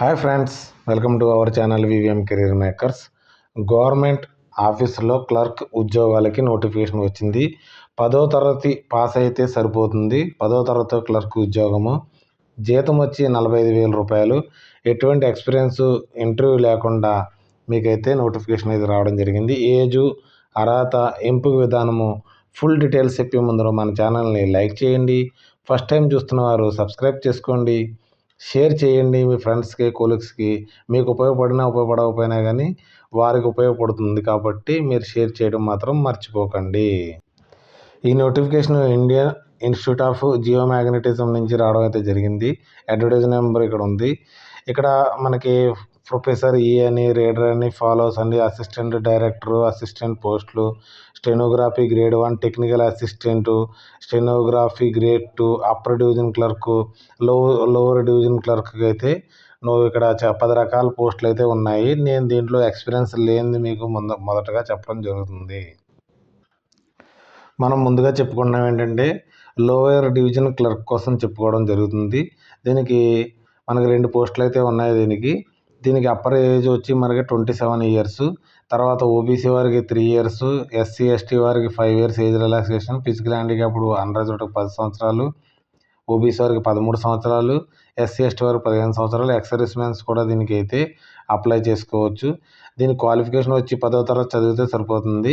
Hi friends welcome to our channel VVM career makers. Government ఆఫీసులో clerk ఉద్యోగాలకి notification వచ్చింది. పదో తరగతి పాస్ అయితే సరిపోతుంది. పదో తరగతి క్లర్క్ ఉద్యోగము. జీతం వచ్చి నలభై ఐదు వేల రూపాయలు. ఎటువంటి ఎక్స్పీరియన్స్ ఇంటర్వ్యూ లేకుండా మీకైతే నోటిఫికేషన్ అయితే రావడం జరిగింది. ఏజు అర్హత ఎంపిక విధానము ఫుల్ డీటెయిల్స్ చెప్పే ముందు మన ఛానల్ని లైక్ చేయండి. ఫస్ట్ టైం చూస్తున్న వారు సబ్స్క్రైబ్ చేసుకోండి. షేర్ చేయండి మీ ఫ్రెండ్స్కి కొలీగ్స్కి. మీకు ఉపయోగపడినా ఉపయోగపడకపోయినా కానీ వారికి ఉపయోగపడుతుంది కాబట్టి మీరు షేర్ చేయడం మాత్రం మర్చిపోకండి. ఈ notification Indian Institute of Geomagnetism నుంచి రావడం అయితే జరిగింది. అడ్వర్టైజ్ నెంబర్ ఇక్కడ ఉంది. ఇక్కడ మనకి ప్రొఫెసర్ ఈ అని రీడర్ అని ఫాలోస్ అని అసిస్టెంట్ డైరెక్టర్ అసిస్టెంట్ పోస్టులు stenography grade one technical assistant stenography grade two upper division క్లర్క్లో lower division క్లర్క్కి అయితే నువ్వు ఇక్కడ చ- పది రకాల పోస్టులు అయితే ఉన్నాయి. నేను దీంట్లో ఎక్స్పీరియన్స్ లేనిది మీకు ముందు మొదటగా చెప్పడం జరుగుతుంది. మనం ముందుగా చెప్పుకున్నాం ఏంటంటే లోయర్ డివిజన్ క్లర్క్ కోసం చెప్పుకోవడం జరుగుతుంది. దీనికి మనకి రెండు పోస్టులు అయితే ఉన్నాయి దీనికి. దీనికి అప్పర్ ఏజ్ వచ్చి మనకి ట్వంటీ సెవెన్ ఇయర్స్. తర్వాత ఓబీసీ వారికి త్రీ ఇయర్స్ ఎస్సీ ఎస్టీ వారికి five years age relaxation physical handicapped unreserved పది సంవత్సరాలు ఓబీసీ వారికి పదమూడు సంవత్సరాలు ఎస్సీ ఎస్టీ వారికి పదిహేను సంవత్సరాలు. ఎక్సర్వీస్ మెన్స్ కూడా దీనికి అయితే అప్లై చేసుకోవచ్చు. దీని క్వాలిఫికేషన్ వచ్చి పదో తరగతి చదివితే సరిపోతుంది.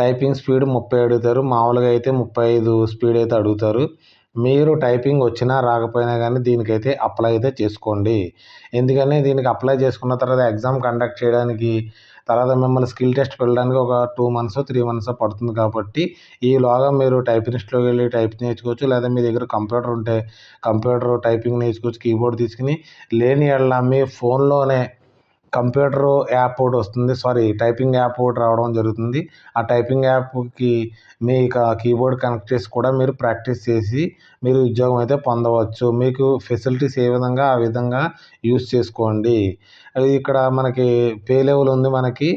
టైపింగ్ స్పీడ్ ముప్పై అడుగుతారు. మామూలుగా అయితే ముప్పై ఐదు స్పీడ్ అయితే అడుగుతారు. మీరు టైపింగ్ వచ్చినా రాకపోయినా కానీ దీనికైతే అప్లై అయితే చేసుకోండి. ఎందుకని? దీనికి అప్లై చేసుకున్న తర్వాత ఎగ్జామ్ కండక్ట్ చేయడానికి తర్వాత మిమ్మల్ని స్కిల్ టెస్ట్ వెళ్ళడానికి ఒక టూ మంత్స్ త్రీ మంత్స్ పడుతుంది కాబట్టి ఈలోగా మీరు టైపిస్ట్లోకి వెళ్ళి టైప్ నేర్చుకోవచ్చు. లేదా మీ దగ్గర కంప్యూటర్ ఉంటే కంప్యూటర్ టైపింగ్ నేర్చుకోవచ్చు కీబోర్డ్ తీసుకుని. లేని ఎడల మీ ఫోన్లోనే కంప్యూటర్ యాప్ ఒకటి వస్తుంది. సారీ టైపింగ్ యాప్ ఒకటి రావడం జరుగుతుంది. ఆ టైపింగ్ యాప్కి మీ కీబోర్డ్ కనెక్ట్ చేసి కూడా మీరు ప్రాక్టీస్ చేసి మీరు ఉద్యోగం అయితే పొందవచ్చు. మీకు ఫెసిలిటీస్ ఏ విధంగా ఆ విధంగా యూస్ చేసుకోండి. అది ఇక్కడ మనకి పే లెవెల్ ఉంది మనకి.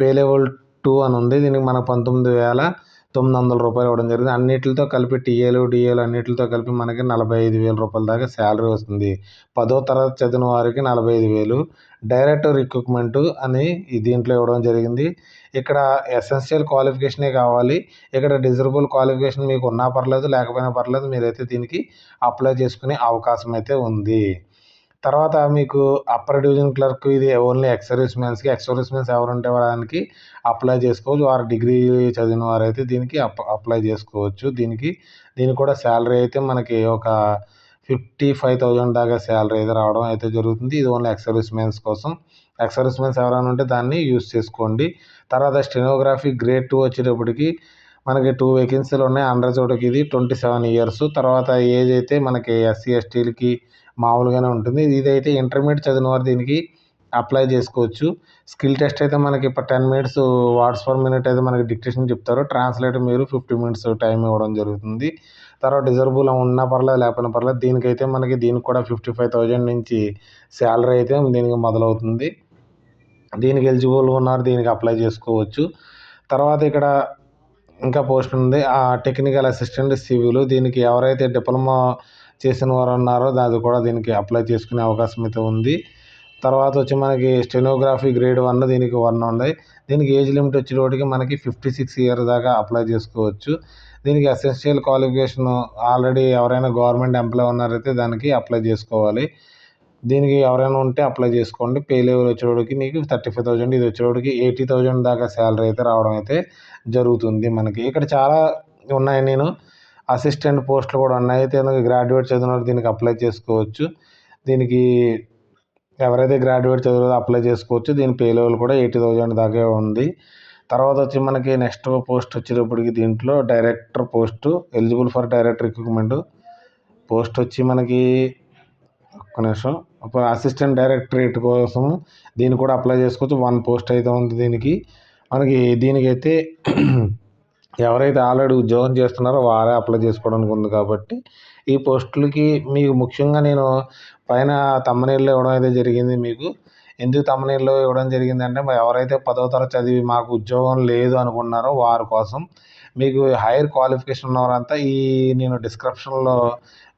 పే లెవెల్ టూ అని ఉంది. దీనికి మనకు పంతొమ్మిది వేల తొమ్మిది వందల రూపాయలు ఇవ్వడం జరిగింది. అన్నిటితో కలిపి టీఏలు డిఏలు అన్నిటితో కలిపి మనకి నలభై ఐదు వేల రూపాయల దాకా శాలరీ వస్తుంది. పదో తరగతి చదివిన వారికి నలభై ఐదు వేలు. డైరెక్ట్ రిక్రూట్మెంట్ అని దీంట్లో ఇవ్వడం జరిగింది. ఇక్కడ ఎసెన్షియల్ క్వాలిఫికేషనే కావాలి? ఇక్కడ డిజరబుల్ క్వాలిఫికేషన్ మీకు ఉన్నా పర్లేదు లేకపోయినా పర్లేదు మీరైతే దీనికి అప్లై చేసుకునే అవకాశం అయితే ఉంది. తర్వాత మీకు అప్పర్ డివిజన్ క్లర్క్ ఇది ఓన్లీ ఎక్స్ సర్వీస్ మెన్స్కి ఎక్స్ సర్వీస్ వారికి అప్లై చేసుకోవచ్చు. వారు డిగ్రీ చదివిన వారైతే దీనికి అప్ అప్లై చేసుకోవచ్చు. దీనికి దీనికి కూడా శాలరీ అయితే మనకి ఒక ఫిఫ్టీ ఫైవ్ థౌజండ్ దాకా శాలరీ అయితే రావడం అయితే జరుగుతుంది. ఇది ఓన్లీ ఎక్స్ మెన్స్ కోసం. ఎక్స్ మెన్స్ ఎవరైనా ఉంటే దాన్ని యూస్ చేసుకోండి. తర్వాత స్టెనోగ్రఫీ గ్రేడ్ టూ వచ్చేటప్పటికి మనకి టూ వేకెన్సీలు ఉన్నాయి. అండర్ చోటకి ఇది ట్వంటీ సెవెన్ ఇయర్స్ తర్వాత ఏజ్ అయితే మనకి ఎస్సీ ఎస్టీలకి మామూలుగానే ఉంటుంది. ఇదైతే ఇంటర్మీడియట్ చదివిన వారు దీనికి అప్లై చేసుకోవచ్చు. స్కిల్ టెస్ట్ అయితే మనకి ఇప్పుడు ten minutes words per minute అయితే మనకి డిక్టేషన్ చెప్తారు. ట్రాన్స్లేట్ మీరు ఫిఫ్టీ మినిట్స్ టైం ఇవ్వడం జరుగుతుంది. తర్వాత డిజర్బుల్ ఉన్నా పర్లేదు లేకపోయినా పర్లేదు దీనికైతే మనకి దీనికి కూడా ఫిఫ్టీ ఫైవ్ థౌజండ్ నుంచి శాలరీ అయితే దీనికి మొదలవుతుంది. దీనికి ఎలిజిబుల్ ఉన్నారు దీనికి అప్లై చేసుకోవచ్చు. తర్వాత ఇక్కడ ఇంకా పోస్ట్ ఉంది. ఆ టెక్నికల్ అసిస్టెంట్ సివిల్ దీనికి ఎవరైతే డిప్లొమా చేసిన వారు ఉన్నారో అది కూడా దీనికి అప్లై చేసుకునే అవకాశం అయితే ఉంది. తర్వాత వచ్చి మనకి స్టెనోగ్రఫీ గ్రేడ్ వన్ దీనికి వన్ ఉంది దీనికి ఏజ్ లిమిట్ వచ్చేటప్పటికి మనకి ఫిఫ్టీ సిక్స్ ఇయర్ దాకా అప్లై చేసుకోవచ్చు. దీనికి అసెన్షియల్ క్వాలిఫికేషన్ ఆల్రెడీ ఎవరైనా గవర్నమెంట్ ఎంప్లాయ్ ఉన్నారైతే దానికి అప్లై చేసుకోవాలి. దీనికి ఎవరైనా ఉంటే అప్లై చేసుకోండి. పే లెవెల్ వచ్చేవాడికి నీకు థర్టీ ఫైవ్ థౌజండ్ ఇది వచ్చేవాడికి ఎయిటీ థౌజండ్ దాకా శాలరీ అయితే రావడం అయితే జరుగుతుంది మనకి. ఇక్కడ చాలా ఉన్నాయి నేను. అసిస్టెంట్ పోస్టులు కూడా ఉన్నాయి. అయితే గ్రాడ్యుయేట్ చదివిన వాళ్ళు దీనికి అప్లై చేసుకోవచ్చు? దీనికి ఎవరైతే గ్రాడ్యుయేట్ చదివారో అప్లై చేసుకోవచ్చు. దీని పే లెవెల్ కూడా ఎయిటీ థౌజండ్ దాకా ఉంది. తర్వాత వచ్చి మనకి నెక్స్ట్ పోస్ట్ వచ్చేటప్పటికి దీంట్లో director post eligible for director recruitment post వచ్చి మనకి ఒక్క నిమిషం. ఒక అసిస్టెంట్ డైరెక్టరేట్ కోసం దీన్ని కూడా అప్లై చేసుకోవచ్చు. వన్ పోస్ట్ అయితే ఉంది దీనికి. మనకి దీనికైతే ఎవరైతే ఆల్రెడీ ఉద్యోగం చేస్తున్నారో వారే అప్లై చేసుకోవడానికి ఉంది కాబట్టి ఈ పోస్టులకి మీకు ముఖ్యంగా నేను పైన తమ్మనీళ్ళు ఇవ్వడం అయితే జరిగింది మీకు. ఎందుకు తమ్మనీళ్ళు ఇవ్వడం జరిగిందంటే మరి ఎవరైతే పదో తరగతి చదివి మాకు ఉద్యోగం లేదు అనుకున్నారో వారి కోసం మీకు హైయర్ క్వాలిఫికేషన్ ఉన్నవారంతా ఈ నేను డిస్క్రిప్షన్లో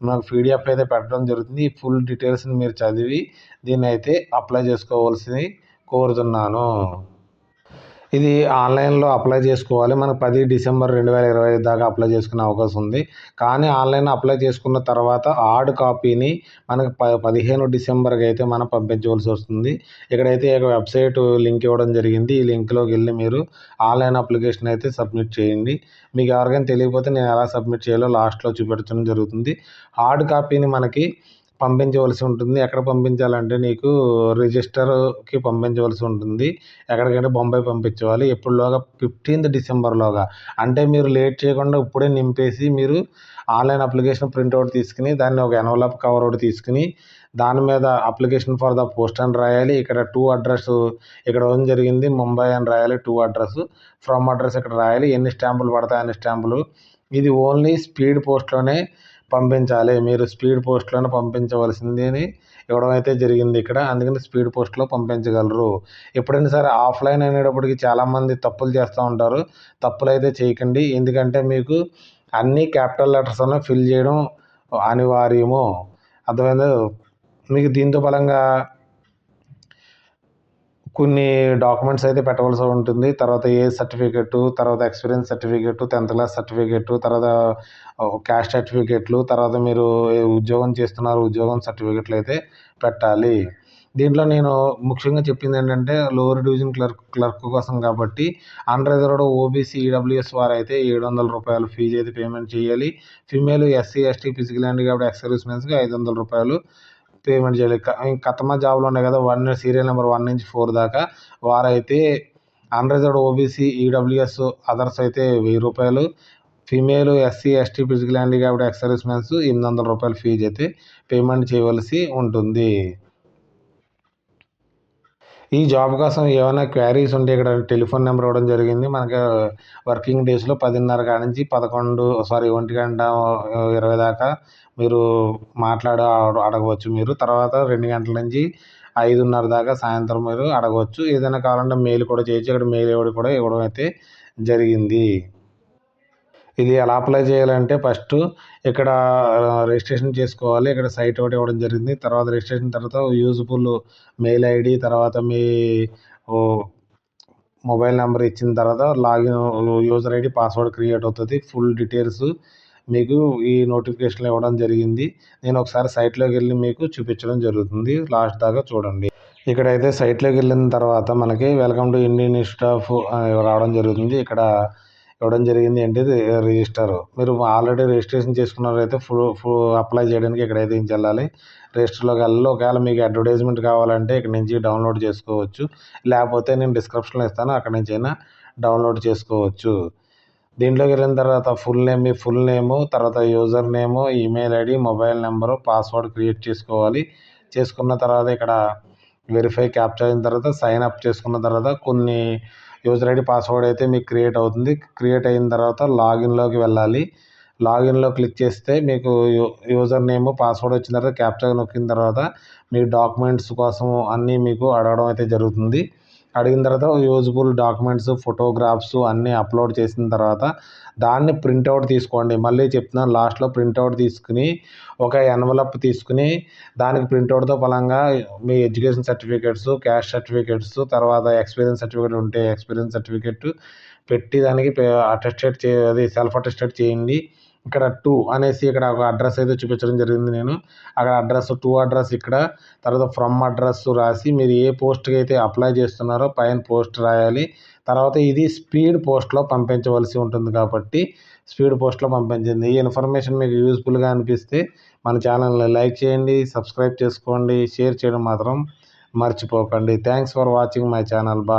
నాకు పీడిఎఫ్ అయితే పెట్టడం జరుగుతుంది. ఈ ఫుల్ డీటెయిల్స్ని మీరు చదివి దీన్ని అయితే అప్లై చేసుకోవాల్సింది కోరుతున్నాను. ఇది ఆన్లైన్లో అప్లై చేసుకోవాలి. మనకు పది డిసెంబర్ రెండు వేల ఇరవై ఐదు దాకా అప్లై చేసుకునే అవకాశం ఉంది. కానీ ఆన్లైన్ అప్లై చేసుకున్న తర్వాత హార్డ్ కాపీని మనకు ప పదిహేను డిసెంబర్కి అయితే మనం పంపించవలసి వస్తుంది. ఇక్కడైతే ఒక వెబ్సైట్ లింక్ ఇవ్వడం జరిగింది. ఈ లింక్లోకి వెళ్ళి మీరు ఆన్లైన్ అప్లికేషన్ అయితే సబ్మిట్ చేయండి. మీకు ఎవరికైనా తెలియకపోతే నేను ఎలా సబ్మిట్ చేయాలో లాస్ట్లో చూపెట్టడం జరుగుతుంది. హార్డ్ కాపీని మనకి పంపించవలసి ఉంటుంది. ఎక్కడ పంపించాలంటే నీకు రిజిస్టర్కి పంపించవలసి ఉంటుంది. ఎక్కడికంటే బొంబాయి పంపించాలి ఎప్పుడులోగా? ఫిఫ్టీన్త్ డిసెంబర్లోగా. అంటే మీరు లేట్ చేయకుండా ఇప్పుడే నింపేసి మీరు ఆన్లైన్ అప్లికేషన్ ప్రింట్అవుట్ తీసుకుని దాన్ని ఒక ఎన్వలప్ కవర్ ఒకటి తీసుకుని దాని మీద అప్లికేషన్ ఫర్ ద పోస్ట్ అని రాయాలి. ఇక్కడ టూ అడ్రస్ ఇక్కడ ఏం జరిగింది? ముంబై అని రాయాలి. Two address. ఫ్రమ్ అడ్రస్ ఇక్కడ రాయాలి. ఎన్ని స్టాంపులు పడతాయి? అన్ని స్టాంపులు. ఇది ఓన్లీ స్పీడ్ పోస్ట్లోనే పంపించాలి. మీరు స్పీడ్ పోస్ట్లోనే పంపించవలసింది అని ఇవ్వడం అయితే జరిగింది ఇక్కడ. అందుకని స్పీడ్ పోస్ట్లో పంపించగలరు. ఎప్పుడైనా సరే ఆఫ్లైన్ అనేటప్పటికి చాలామంది తప్పులు చేస్తూ ఉంటారు. తప్పులు అయితే చేయకండి. ఎందుకంటే మీకు అన్ని క్యాపిటల్ లెటర్స్ను ఫిల్ చేయడం అనివార్యము. అర్థమైందా? మీకు దీంతో బలంగా కొన్ని డాక్యుమెంట్స్ అయితే పెట్టవలసి ఉంటుంది. తర్వాత ఏ సర్టిఫికెట్ తర్వాత experience certificate tenth class certificate తర్వాత క్యాస్ట్ సర్టిఫికెట్లు తర్వాత మీరు ఉద్యోగం చేస్తున్నారు ఉద్యోగం సర్టిఫికెట్లు అయితే పెట్టాలి. దీంట్లో నేను ముఖ్యంగా చెప్పింది ఏంటంటే లోవర్ డివిజన్ క్లర్క్ క్లర్క్ కోసం కాబట్టి అన్రిజర్వ్డ్ ఓబీసీ ఈడబ్ల్యూఎస్ వారు అయితే ఏడు వందల రూపాయలు ఫీజు అయితే పేమెంట్ చేయాలి. Female SC ST physical handicapped ex service మెన్స్కి ఐదు వందల రూపాయలు పేమెంట్ చేయాలి కతమా జాబ్లు ఉన్నాయి కదా వన్ సీరియల్ నెంబర్ వన్ నుంచి ఫోర్ దాకా. వారైతే అన్రిజర్వ్డ్ ఓబీసీ ఈడబ్ల్యూఎస్ అదర్స్ అయితే వెయ్యి రూపాయలు. Female SC ST physical handicapped ex service ఎనిమిది వందల రూపాయల ఫీజు అయితే పేమెంట్ చేయవలసి ఉంటుంది. ఈ జాబ్ కోసం ఏమైనా క్వారీస్ ఉంటే ఇక్కడ టెలిఫోన్ నెంబర్ ఇవ్వడం జరిగింది. మనకి వర్కింగ్ డేస్లో పదిన్నర కాడ నుంచి పదకొండు సారీ ఒంటి గంట ఇరవై దాకా మీరు మాట్లాడ అడగవచ్చు మీరు. తర్వాత రెండు గంటల నుంచి ఐదున్నర దాకా సాయంత్రం మీరు అడగవచ్చు. ఏదైనా కావాలంటే మెయిల్ కూడా చేయొచ్చు. ఇక్కడ మెయిల్ ఇవ్వడం కూడా ఇవ్వడం అయితే జరిగింది. ఇది ఎలా అప్లై చేయాలంటే ఫస్ట్ ఇక్కడ రిజిస్ట్రేషన్ చేసుకోవాలి. ఇక్కడ సైట్ ఒకటి ఇవ్వడం జరిగింది. తర్వాత రిజిస్ట్రేషన్ తర్వాత యూజ్ఫుల్ మెయిల్ ఐడి తర్వాత మీ మొబైల్ నెంబర్ ఇచ్చిన తర్వాత login user ID password create అవుతుంది. ఫుల్ డీటెయిల్స్ మీకు ఈ నోటిఫికేషన్ ఇవ్వడం జరిగింది. నేను ఒకసారి సైట్లోకి వెళ్ళి మీకు చూపించడం జరుగుతుంది. లాస్ట్ దాకా చూడండి. ఇక్కడైతే సైట్లోకి వెళ్ళిన తర్వాత మనకి welcome to Indian Institute of రావడం జరుగుతుంది. ఇక్కడ ఇవ్వడం జరిగింది ఏంటి రిజిస్టర్ మీరు ఆల్రెడీ రిజిస్ట్రేషన్ చేసుకున్నారైతే ఫుల్ ఫుల్ అప్లై చేయడానికి ఇక్కడైతే ఏం వెళ్ళాలి. రిజిస్టర్లోకి వెళ్ళాలి. ఒకవేళ మీకు అడ్వర్టైజ్మెంట్ కావాలంటే ఇక్కడ నుంచి డౌన్లోడ్ చేసుకోవచ్చు. లేకపోతే నేను డిస్క్రిప్షన్లో ఇస్తాను. అక్కడ నుంచి అయినా డౌన్లోడ్ చేసుకోవచ్చు. దీంట్లోకి వెళ్ళిన తర్వాత ఫుల్ నేమ్ మీ ఫుల్ నేము తర్వాత user name email ID mobile number password create చేసుకోవాలి. చేసుకున్న తర్వాత ఇక్కడ వెరిఫై క్యాప్చర్ అయిన తర్వాత సైన్ అప్ చేసుకున్న తర్వాత కొన్ని యూజర్ ఐడి పాస్వర్డ్ అయితే మీకు క్రియేట్ అవుతుంది. క్రియేట్ అయిన తర్వాత లాగిన్లోకి వెళ్ళాలి. లాగిన్లో క్లిక్ చేస్తే మీకు యూజర్ నేమ్ పాస్వర్డ్ వచ్చిన తర్వాత క్యాప్చర్ నొక్కిన తర్వాత మీ డాక్యుమెంట్స్ కోసం అన్నీ మీకు అడగడం అయితే జరుగుతుంది. అడిగిన తర్వాత యూజ్ఫుల్ డాక్యుమెంట్స్ ఫోటోగ్రాఫ్స్ అన్నీ అప్లోడ్ చేసిన తర్వాత దాన్ని ప్రింట్అవుట్ తీసుకోండి. మళ్ళీ చెప్తున్నాను లాస్ట్లో ప్రింట్అవుట్ తీసుకుని ఒక ఎన్వలప్ తీసుకుని దానికి ప్రింట్అవుట్తో ఫలంగా మీ ఎడ్యుకేషన్ సర్టిఫికేట్స్ క్యాస్ట్ సర్టిఫికేట్స్ తర్వాత ఎక్స్పీరియన్స్ సర్టిఫికేట్ ఉంటే ఎక్స్పీరియన్స్ సర్టిఫికేట్ పెట్టి దానికి అటెస్టెడ్ చే అది సెల్ఫ్ అటెస్టెడ్ చేయండి. ఇక్కడ టూ అనేసి ఇక్కడ ఒక అడ్రస్ అయితే చూపించడం జరిగింది నేను. అక్కడ అడ్రస్ టూ అడ్రస్ ఇక్కడ. తర్వాత ఫ్రమ్ అడ్రస్ రాసి మీరు ఏ పోస్ట్కి అయితే అప్లై చేస్తున్నారో పైన పోస్ట్ రాయాలి. తర్వాత ఇది స్పీడ్ పోస్ట్లో పంపించవలసి ఉంటుంది కాబట్టి స్పీడ్ పోస్ట్లో పంపించింది ఈ ఇన్ఫర్మేషన్ మీకు యూస్ఫుల్గా అనిపిస్తే మన ఛానల్ని లైక్ చేయండి సబ్స్క్రైబ్ చేసుకోండి షేర్ చేయడం మాత్రం మర్చిపోకండి. Thanks for watching my channel బా